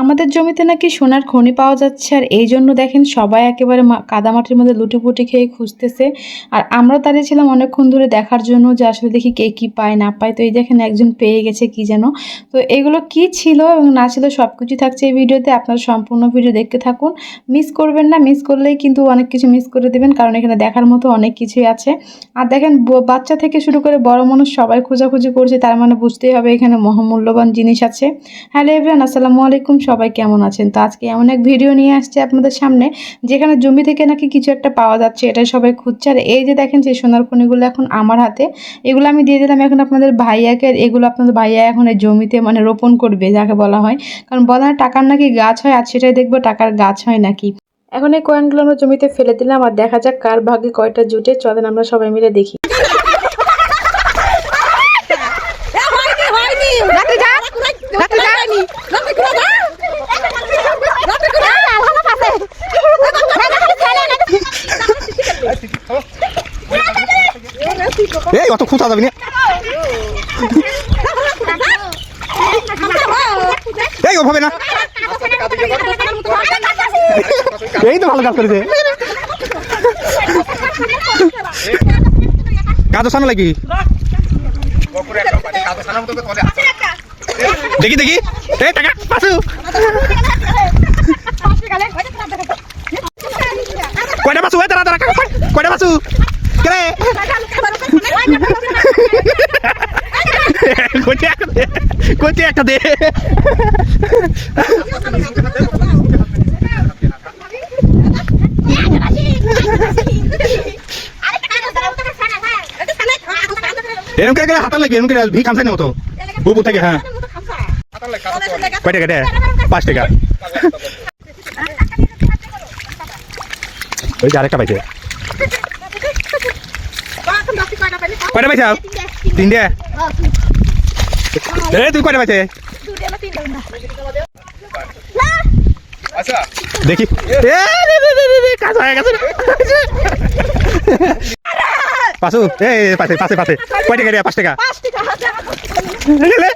আমাদের জমিতে নাকি সোনার খনি পাওয়া যাচ্ছে, আর এই জন্য দেখেন সবাই একেবারে কাদামাটির মধ্যে লুটিপুটি খেয়ে খুঁজতেছে। আর আমরা দাঁড়িয়েছিলাম অনেকক্ষণ ধরে দেখার জন্য যে আসলে দেখি কে কী পায়, না পায়। তো এই দেখেন একজন পেয়ে গেছে কি যেন। তো এগুলো কি ছিল এবং না ছিল সব কিছু থাকছে এই ভিডিওতে। আপনারা সম্পূর্ণ ভিডিও দেখতে থাকুন। মিস করবেন না, মিস করলেই কিন্তু অনেক কিছু মিস করে দেবেন, কারণ এখানে দেখার মতো অনেক কিছুই আছে। আর দেখেন বাচ্চা থেকে শুরু করে বড় মানুষ সবাই খোঁজাখুঁজি করছে, তার মানে বুঝতেই হবে এখানে মহামূল্যবান জিনিস আছে। হ্যালো এভরিয়ান আসসালামু আলাইকুম সবাই কেমন আছেন? তো আজকে এমন এক ভিডিও নিয়ে আসছে আপনাদের সামনে যেখানে জমি থেকে নাকি কিছু একটা পাওয়া যাচ্ছে এটাই সবাই খুঁজছে। আর এই যে দেখেন সেই সোনার খনিগুলো এখন আমার হাতে এগুলো আমি দিয়ে দিলাম এখন আপনাদের ভাইয়াকে আর এগুলো আপনাদের ভাইয়া এখন এই জমিতে মানে রোপণ করবে যাকে বলা হয়। কারণ বলা হয় টাকার নাকি গাছ হয় আর সেটাই দেখব টাকার গাছ হয় নাকি। এখন এই কয়েনগুলো আমরা জমিতে ফেলে দিলাম আর দেখা যাক কার ভাগ্যে কয়টা জুটে। চলেন আমরা সবাই মিলে দেখি হয়নি হয়নি রাত্রি যা রাত্রি যা হয়নি রাত্রি করে যা রাত্রি করে যা ভালো পাশে এই, অত খুঁতা যাবি না। এই, ওভাবে না। এই তো ভালো কাজ করেছে। কাজও সামনে লাগি দেখি দেখি। এই, টাকা পাশু কয়টা পাশু এই দাঁড়া দাঁড়া কয়টা পাশু কে কোচে একটা দে এরকম করে করে হাতা লাগবে, এরকম করে ভি খামছে না তো বুবু থেকে হ্যাঁ। কয় টাকা দে পাঁচ টাকা। ওই যে আরেকটা পাইছে। কয়টা পাইছে? তিনটে? এই তুই কয়টা পাইছে? দেখি। এ, রে, রে, রে, রে, রে, কাজ হয়ে গেছে পাশু এ এ, পাশে পাশে পাশে কয় টাকা রে পাঁচ টাকা? লে।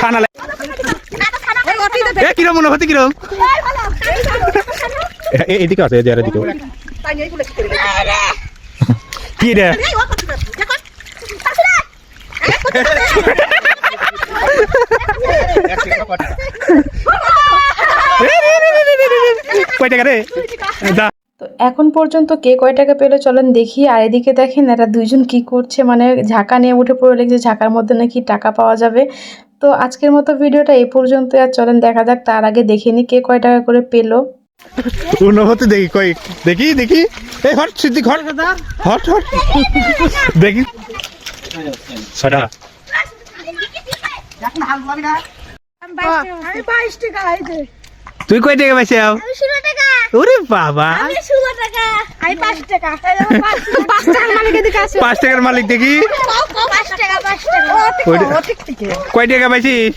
খানা এ কিরম মনে হচ্ছে কিরম? এ- এ- এদিকে আছে এদিকে। কি রে? কয় টাকা রে? দা তো এখন পর্যন্ত কে কয় টাকা পেল চলেন দেখি। আর এদিকে দেখেন এরা দুইজন কি করছে মানে ঝাঁকা নিয়ে উঠে পড়ে লেগেছে। ঝাঁকার মধ্যে নাকি টাকা পাওয়া যাবে। তো আজকের মতো ভিডিওটা এই পর্যন্ত আর চলেন দেখা যাক তার আগে দেখে নি কে কয় টাকা করে পেল। অনুভূতি দেখি কই? দেখি দেখি। এই হট সিদ্ধি হট। হট হট। দেখি। ছটা তুই কয় টাকা পাইছে ওরে বাবা। পাঁচ টাকার মালিক দেখি। কয় টাকা পাইছিস?